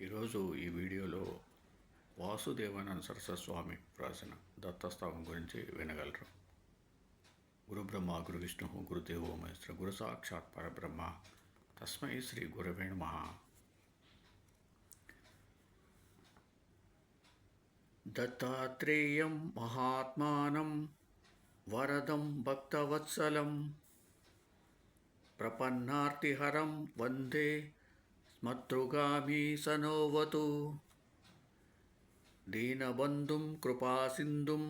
ఈరోజు ఈ వీడియోలో వాసుదేవానంద సరస్వతి స్వామి రాసిన దత్తస్తవం గురించి వినగలరు. గురుబ్రహ్మ గురు విష్ణు గురుదేవో మహేశ్వర గురు సాక్షాత్ పరబ్రహ్మ తస్మై శ్రీ గురవే నమ. దత్తాత్రేయం మహాత్మానం వరదం భక్తవత్సలం ప్రపన్నార్తిహరం వందే స్మతృగామీ సనోవతు దీనబంధుం కృపాసింధుం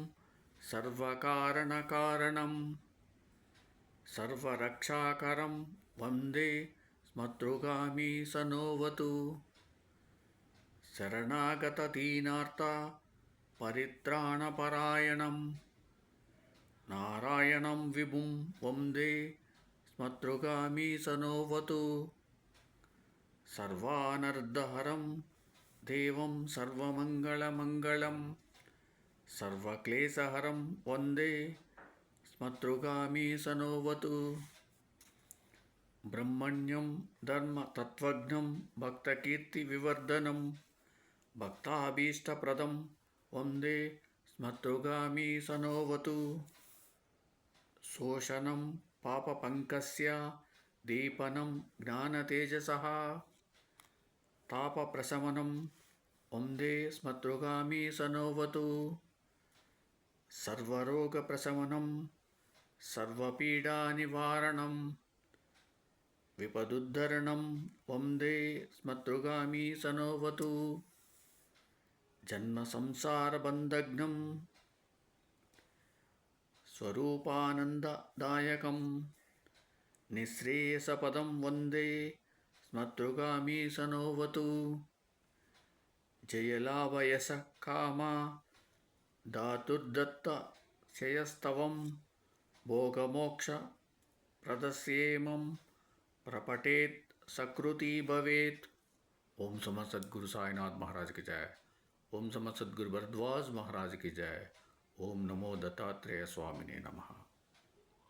సర్వకారణకారణం సర్వరక్షాకరం వందే స్మతృగామీ సనోవతు శరణాగతదీనార్త పరిత్రాణపరాయణం నారాయణం విభుం వందే స్మతృగామీ సనోవతు సర్వానర్ధహరం దేవం సర్వమంగళమంగళం సర్వక్లేశహరం వందే స్మతృగామీ సనోవతు. బ్రహ్మణ్యం ధర్మతత్వజ్ఞం భక్తకీర్తివివర్ధనం భక్తాభీష్టప్రదం వందే స్మతృగామీ సనోవతు. శోషణం పాపపంకస్య దీపనం జ్ఞానతేజస. తాపప్రశమనం వందే స్మతృగామీ సనోవతు సర్వరోగప్రశమనం సర్వపీడానివారణం విపదుద్ధరణం వందే స్మతృగామీ సనోవతు జన్మసంసారబంధగ్నం స్వరూపానందదాయకం నిశ్రేయసపదం వందే नत्रुगामी स नोवतु धातुर्दत्त कामा भोगमोक्ष प्रदस्येम प्रपटेत् सकृति भवेत्। ओम सम सदगुरु साईनाथ महाराज की जय। ओम सम सदगुरु भरद्वाज महाराज की जय। ओम नमो दत्तात्रेय स्वामिने नमः।